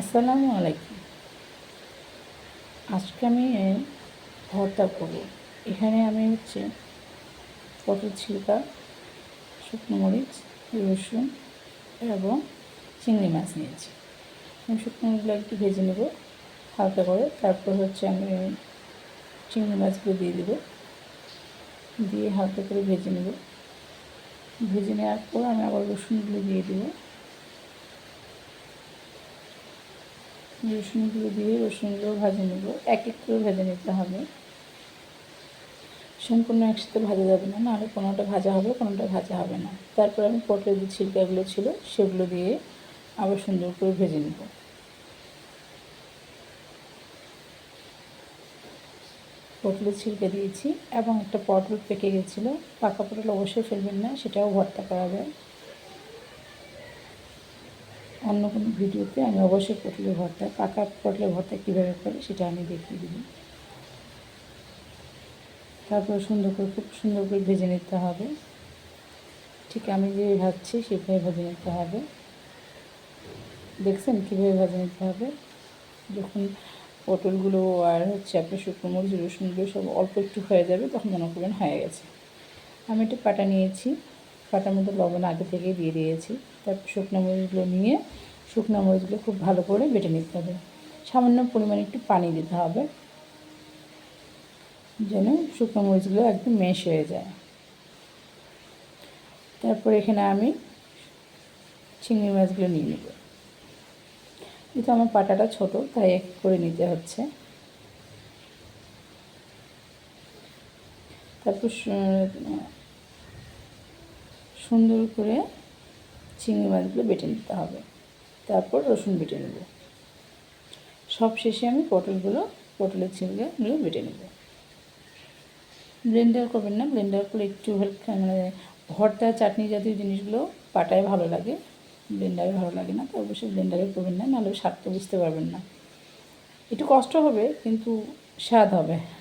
আসসালামু আলাইকুম আজকে আমি ভর্তা করব। এখানে আমি হচ্ছে পটল ছিলকা, শুকনো মরিচ, রসুন এবং চিংড়ি মাছ নিয়েছি। আমি শুকনো মরিচগুলো একটু ভেজে নেব হালকা করে। তারপর হচ্ছে আমি চিংড়ি মাছগুলো দিয়ে দেবো। দিয়ে হালকা করে ভেজে নেব। ভেজে নেওয়ার পর আমি আবার রসুনগুলো দিয়ে দেবো। রসুনগুলো দিয়ে রসুনগুলো ভাজে নেব। এক এক করে ভেজে নিতে হবে। সম্পূর্ণ একসাথে ভাজা যাবে না, নাহলে কোনোটা ভাজা হবে, কোনোটা ভাজা হবে না। তারপর আমি পটলের যে ছিলকাগুলো ছিল, সেগুলো দিয়ে আবার সুন্দর করে ভেজে নেব। পটলের ছিলকা দিয়েছি এবং একটা পটল পেকে গেছিল। পাকা পটল অবশ্যই ফেলবেন না, সেটাও ভর্তা করা যায়। অন্য কোনো ভিডিওতে আমি অবশ্যই পটলের ভর্তা পাকা পটলের ভর্তা কীভাবে করে সেটা আমি দেখিয়ে দেব। তারপর সুন্দর করে, খুব সুন্দর করে ভেজে নিতে হবে। ঠিক আমি যে ভাজছি সেভাবে ভেজে নিতে হবে। দেখছেন কীভাবে ভেজে নিতে হবে? যখন পটলগুলো আর হচ্ছে আপনার শুকনো মরিচ, রসুনগুলো সব অল্প একটু হয়ে যাবে, তখন মনে করবেন হয়ে গেছে। আমি একটু পাটা নিয়েছি। পাটার মধ্যে লবণ আগে থেকেই দিয়ে দিয়েছি। তারপর শুকনো মরিচগুলো নিয়ে শুকনো মরিচগুলো খুব ভালো করে বেটে নিতে হবে। সামান্য পরিমাণে একটু পানি দিতে হবে। যেন শুকনো মরিচগুলো একদম মেশ হয়ে যায়। তারপর এখানে আমি চিংড়ি মাছগুলো নিয়ে নেব। কিন্তু আমার পাটাটা ছোট, তাই এক করে নিতে হচ্ছে। তারপর সুন্দর করে চিংড়ি মাছগুলো বেটে নিতে হবে। তারপর রসুন বেটে নেব। সব শেষে আমি পটলগুলো, পটলের ছিলকাগুলো বেটে নেব। ব্লেন্ডার করবেন না ব্লেন্ডার করলে একটু হালকা মানে ভর্তা, চাটনি জাতীয় জিনিসগুলো পাটায় ভালো লাগে। ব্লেন্ডারে ভালো লাগে না, তো অবশ্যই ব্লেন্ডারে করবেন না, নাহলে স্বাদটা বুঝতে পারবেন না। একটু কষ্ট হবে, কিন্তু স্বাদ হবে।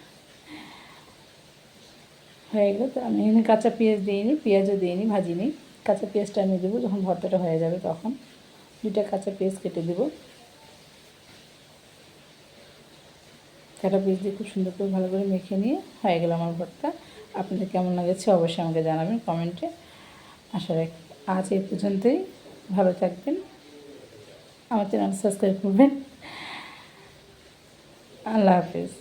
হয়ে গেলো। তো আমি এখানে কাঁচা পেঁয়াজ দিইনি, পেঁয়াজও দিইনি, ভাজিনি। কাঁচা পেঁয়াজটা আমি দেবো যখন ভর্তাটা হয়ে যাবে তখন। দুইটা কাঁচা পেঁয়াজ কেটে দেবো। কাঁটা পেঁয়াজ দিয়ে খুব সুন্দর করে ভালো করে মেখে নিয়ে হয়ে গেল আমার ভর্তা। আপনাদের কেমন লাগেছে অবশ্যই আমাকে জানাবেন কমেন্টে। আশা রাখি, আজ এই পর্যন্তই। ভালো থাকবেন। আমার চ্যানেল সাবস্ক্রাইব করবেন। আল্লাহ হাফিজ।